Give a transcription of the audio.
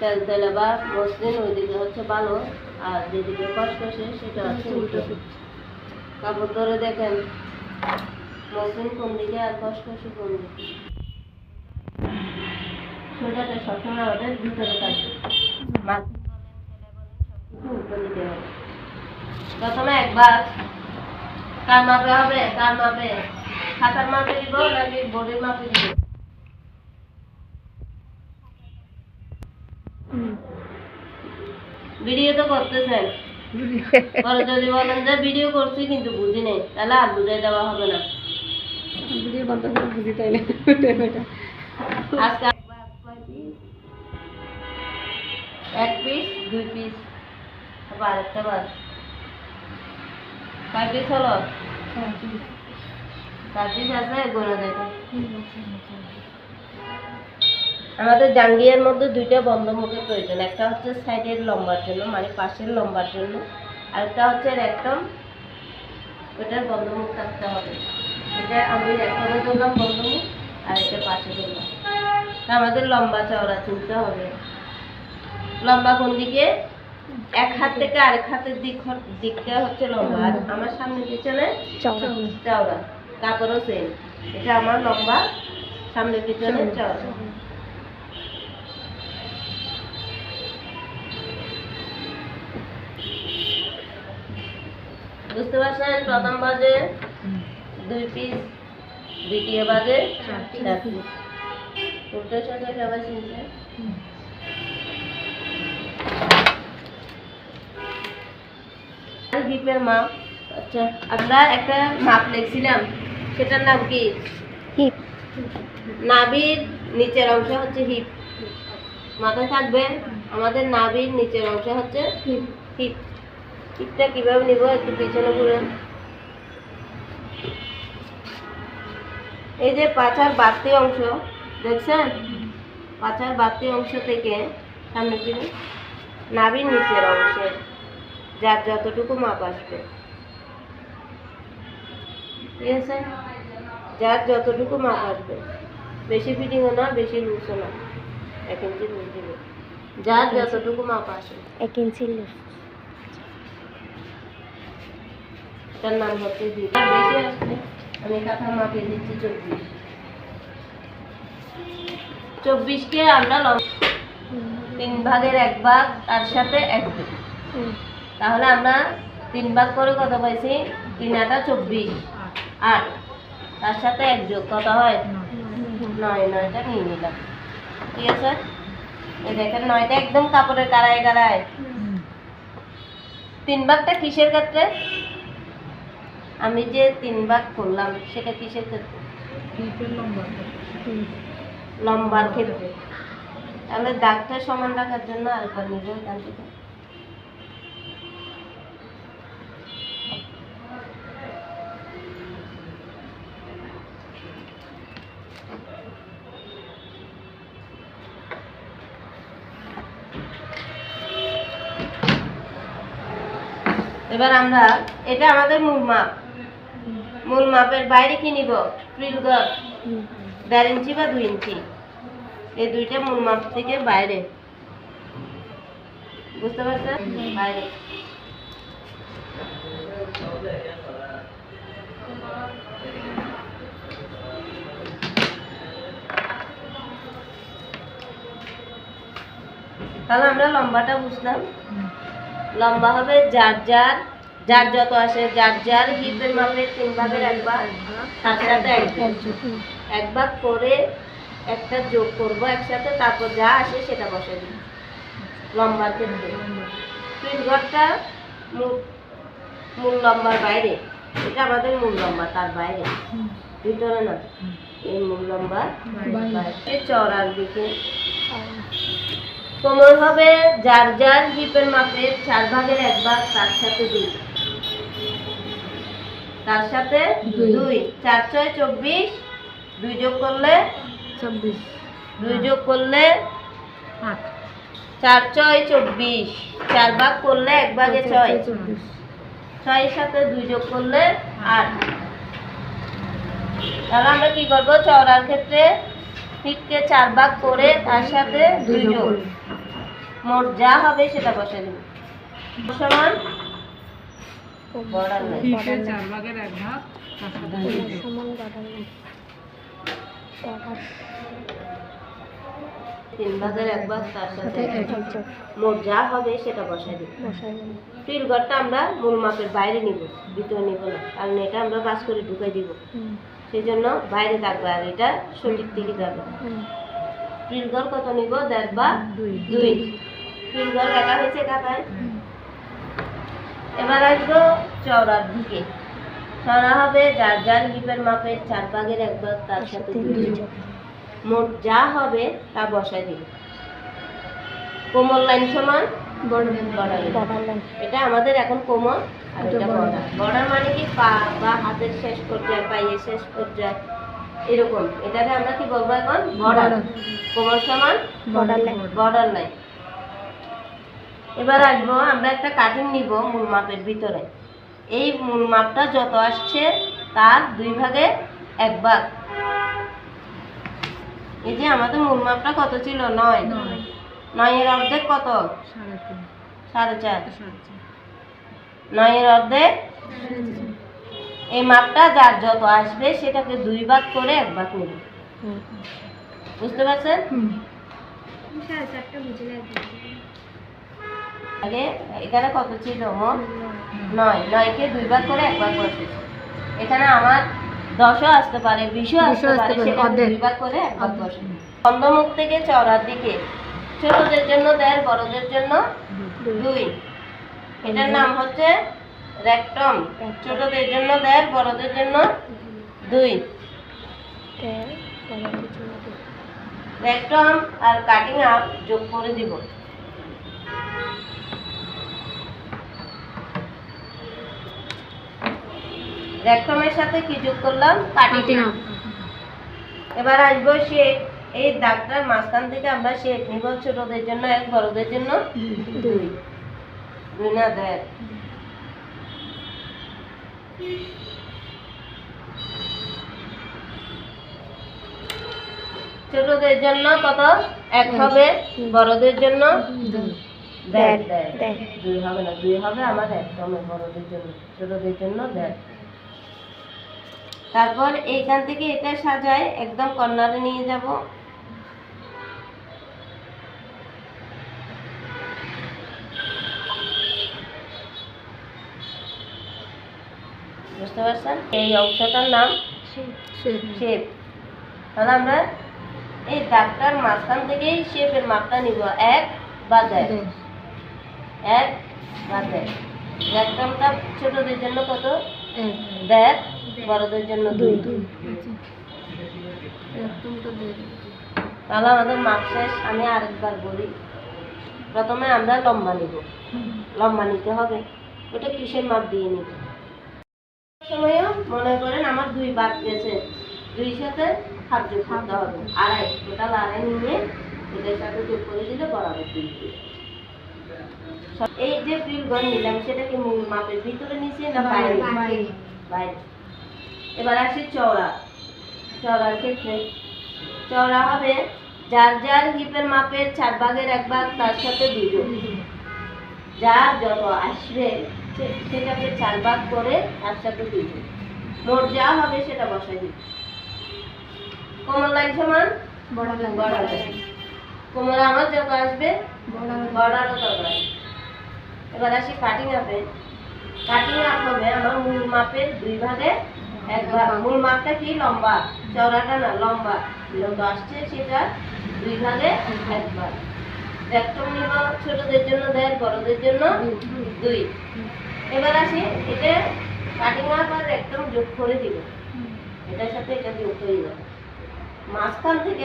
তেল তেলে বা মসৃণ ওইদিকে হচ্ছে ভালো আর যেদিকে কষকষে সেটা হচ্ছে উল্টো কাপড় ধরে দেখেন মসৃণ কোন দিকে আর কষকষে কোন দিকে। সোজাটা সবসময় ওদের ভিতরে থাকবে মাছ উল্টো দিকে হবে। প্রথমে একবার কার মাপে হবে কার মাপে। খাতার মাপে দিব নাকি বোর্ডের মাপে দিব? ভিডিও তো করতেছেন পরে যদি বলেন যে ভিডিও করছি কিন্তু বুঝি নেই তাহলে আর বুঝাই দেওয়া হবে না ভিডিও বন্ধ করে বুঝি তাইলে আজকে এক পিস দুই পিস আবার আরেকটা বার কয় পিস হলো চার পিস আছে গোনা দেখো আমাদের জাঙ্গিয়ার মধ্যে দুইটা বন্ধ মুখের প্রয়োজন একটা হচ্ছে সাইডের লম্বার জন্য মানে পাশের লম্বার জন্য আরেকটা হচ্ছে রেকটম ওটার বন্ধ মুখ থাকতে হবে। এটা আমি রেকটমে ধরলাম বন্ধ মুখ আর এটা পাশে ধরলাম। আমাদের লম্বা চওড়া চিনতে হবে। লম্বা কোন দিকে? এক হাত থেকে আরেক হাতের দিক দিকটা হচ্ছে লম্বা আর আমার সামনে পিছনে চওড়া। কাপড়ও সেম এটা আমার লম্বা সামনে পিছনে চওড়া। বুঝতে পারছেন? প্রথম বাজে দুই পিস দ্বিতীয় বাজে চার পিস উল্টো সাথে সবাই মাপ আচ্ছা আমরা একটা মাপ লিখছিলাম। সেটার নাম কি? হিপ। নাভির নিচের অংশ হচ্ছে হিপ। মাথায় থাকবে? আমাদের নাভির নিচের অংশ হচ্ছে হিপ। হিপ। হিপটা কীভাবে নিব একটু পিছনে ঘুরেন এই যে পাছার বাড়তি অংশ দেখছেন? পাছার বাড়তি অংশ থেকে সামনে দিকে নাভির নিচের অংশে যার যতটুকু মাপ আসবে। ঠিক আছে? যার যতটুকু মাপ আসবে। বেশি ফিটিংও না বেশি লুজও না। এক ইঞ্চি লুজ দিবে যার যতটুকু মাপ আসে এক ইঞ্চি তার নাম হচ্ছে আসলে আমি কাঁথা মাপে দিচ্ছি চব্বিশ। চব্বিশকে আমরা তিন ভাগের এক ভাগ, তার সাথে এক তাহলে আমরা তিন ভাগ করে কত পাইছি? তিন আটা চব্বিশ। আট। তার সাথে এক যোগ কত হয়? নয়। নয়টা নিয়ে নিলাম। ঠিক আছে? দেখেন, নয়টা একদম কাপড়ের গাড়ায় গাড়ায় তিন ভাগটা কিসের ক্ষেত্রে? আমি যে তিন ভাগ করলাম সেটা কিসের ক্ষেত্রে? লম্বার ক্ষেত্রে। তাহলে দাগটা সমান রাখার জন্য আরেকবার নিজে এখান থেকে এবার আমরা এটা আমাদের মূল মাপ। মূল মাপের বাইরে কি নিব? ফ্রিল দেড় ইঞ্চি বা দুই ইঞ্চি? এই দুইটা মূল মাপ থেকে বাইরে। বুঝতে পারছেন? বাইরে। তাহলে আমরা লম্বাটা বুঝলাম। লম্বা হবে যার যার যার যত আসে, যার যার হিপের মাপে তিন ভাগের এক ভাগ তার সাথে এক ভাগ। এক ভাগ করে একটা যোগ করব একসাথে, তারপর যা আসে সেটা বসে দিই। লম্বার ক্ষেত্রে। তিন ঘরটা মূল লম্বার বাইরে। এটা আমাদের মূল লম্বা তার বাইরে। ভিতরে না, এই মূল লম্বা চড়ার দিকে। কোমর হবে যার যার হিপের মাপের চার ভাগের এক ভাগ, তার সাথে দুই তার সাথে দুই। চার ছয় চব্বিশ। দুই যোগ করলে? চব্বিশ। দুই যোগ করলে? আট। চার ছয় চব্বিশ। চার ভাগ করলে এক ভাগে ছয়। ছয়ের সাথে দুই যোগ করলে আট। তাহলে আমরা কি করব? চওড়ার ক্ষেত্রে হিপকে চার ভাগ করে তার সাথে দুই যোগ মোট যা হবে সেটা বসে দেব। সমান বর্ডার লাইন চার ভাগের এক ভাগ তার সাথে সমান বর্ডার তিন ভাগের এক ভাগ তার সাথে সাথে এক এক যোগ মোট যা হবে সেটা বসাই ঘরটা আমরা মূল মাপের বাইরে নিব ভিতরে নিব না কারণ এটা আমরা বাস করে ঢুকাই দিব। সেই জন্য বাইরে থাকবে আর এটা সঠিক দিকে যাবে। ফিল ঘর কত নিব? দেড় বা দুই। দুই। ফিল ঘর লেখা হয়েছে খাতায় এবার আসব চওড়ার দিকে। চওড়া হবে যার যার হিপের মাপের চার ভাগের এক ভাগ তার সাথে মোট যা হবে তা বসাই দিবে। কোমল লাইন সমান border border line. Border line. এটা আমাদের এখন কোমল আর এটা এটা বর্ডার বর্ডার মানে কি পা বা হাতের শেষ পর্যায়ে পাইয়ে শেষ পর্যায়ে এরকম। এটাকে আমরা কি বলব এখন? বর্ডার কোমল সমান Border line। Border line. এবার আসব আমরা একটা কাটিং নিব মূল মাপের ভিতরে। এই মূল মাপটা যত আসছে তার দুই ভাগে এক ভাগ। এই যে আমাদের মূল মাপটা কত ছিল? নয়। নয়। নয়ের অর্ধেক কত? সাড়ে চার। নয়ের অর্ধেক? এই মাপটা যার যত আসবে সেটাকে দুই ভাগ করে এক ভাগ নেব বুঝতে পারছেন? আগে এখানে কত ছিল মোট? নয়। নয়কে দুই ভাগ করে একবার বসেছে এখানে আমার দশও আসতে পারে বিশও আসতে পারে সেটা। দুই ভাগ করে এক ভাগ অর্ধেক। বসে বন্ধমুখ থেকে চড়ার দিকে। ছোটদের জন্য দেড় বড়দের জন্য দুই। এটার নাম হচ্ছে রেক্টম। ছোটদের জন্য দেড় বড়দের জন্য দুই। রেক্টম আর কাটিং আপ যোগ করে দিব। রেক্টমের সাথে কি যোগ করলাম? কাটিং এবার আসব শেপ এই দাগটার মাঝখান থেকে আমরা শেপ নিব ছোটদের জন্য এক বড়দের জন্য। দুই। দুই না দেড়। ছোটদের জন্য কত? এক হবে বড়দের জন্য। দুই। দেড় দেড়, দেড়। দেড়। দুই হবে না দুই হবে আমার একদম বড়দের জন্য ছোটদের জন্য দেড়। তারপর এইখান থেকে এটা সাজায় একদম কর্নারে নিয়ে যাব। বুঝতে পারছেন? এই অংশটার নাম শেপ। তাহলে আমরা এই দাগটার মাঝখান থেকেই শেপের মাপটা নিব। এক বা এক বা দেড়। ছোটদের জন্য কত? দেড়। বড়দের জন্য দুই। আচ্ছা। তাহলে আমাদের মাপ শেষ আমি আরেকবার বলি। প্রথমে আমরা লম্বা নিব। লম্বা নিতে হবে। ওটা কিসের মাপ দিয়ে নিব? সময়ও মনে করেন আমার দুই বাদ গেছে। দুই সাথে হাত যোগ করতে হবে। আড়াই। টোটাল আড়াই নিয়ে এটার সাথে যোগ করে দিলে বরাবর দুই এই যে ফিল ঘর নিলাম সেটা কি মূল মাপের ভিতরে নিচে না বাইরে। বাইরে। এবার আসি চওড়া। চওড়ার ক্ষেত্রে। চওড়া হবে যার যার হিপের মাপের চার ভাগের এক ভাগ তার সাথে দুজন যার যত আসবে সেটাকে চার ভাগ করে তার সাথে দুজন মোট যা হবে সেটা বসাই দিবে কোমর লাইন সমান? বড় বড় লাইন। কোমর আমার যত আসবে বর্ডারও তত আসবে। এবার আসি কাটিং আপে কাটিং আপ হবে আমার মূল মাপের দুই ভাগে এক ভাগ মূল মাপটা কি? লম্বা। চওড়াটা না, লম্বা। যত আসছে সেটা দুই ভাগে একবার। ভাগ রেক্টম নিব ছোটদের জন্য দেয় বড়দের জন্য দুই। এবার আসি এটা কাটিং আপ আর একদম যোগ করে দিব। এটার সাথে এটা যোগ হয়ে যাবে মাঝখান থেকে